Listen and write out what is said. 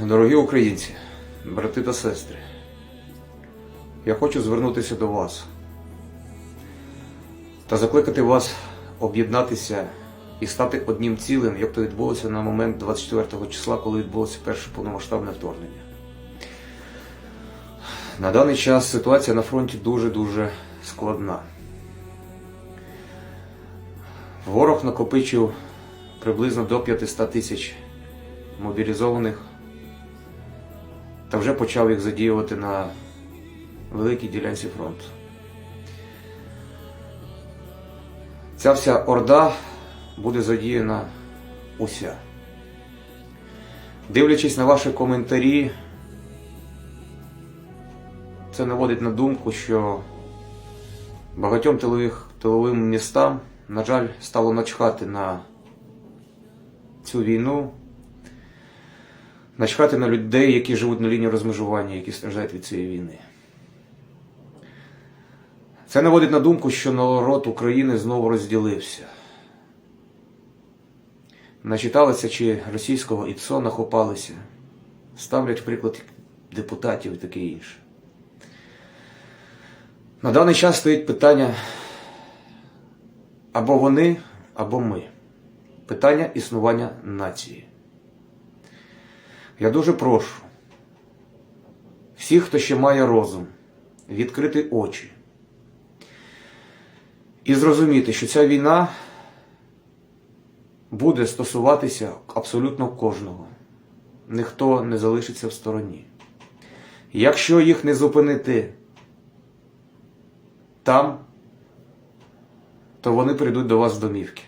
Дорогі українці, брати та сестри, я хочу звернутися до вас та закликати вас об'єднатися і стати одним цілим, як то відбулося на момент 24 числа, коли відбулося перше повномасштабне вторгнення. На даний час ситуація на фронті дуже-дуже складна. Ворог накопичив приблизно до 500 тисяч мобілізованих та вже почав їх задіювати на великій ділянці фронту. Ця вся орда буде задіяна уся. Дивлячись на ваші коментарі, це наводить на думку, що багатьом тилових, тиловим містам, на жаль, стало начхати на цю війну, начхати на людей, які живуть на лінії розмежування, які страждають від цієї війни. Це наводить на думку, що народ України знову розділився. Начиталися чи російського ІПСО нахопалися, ставлять приклад депутатів і таке інше. На даний час стоїть питання або вони, або ми. Питання існування нації. Я дуже прошу всіх, хто ще має розум, відкрити очі і зрозуміти, що ця війна буде стосуватися абсолютно кожного. Ніхто не залишиться в стороні. Якщо їх не зупинити там, то вони прийдуть до вас в домівки.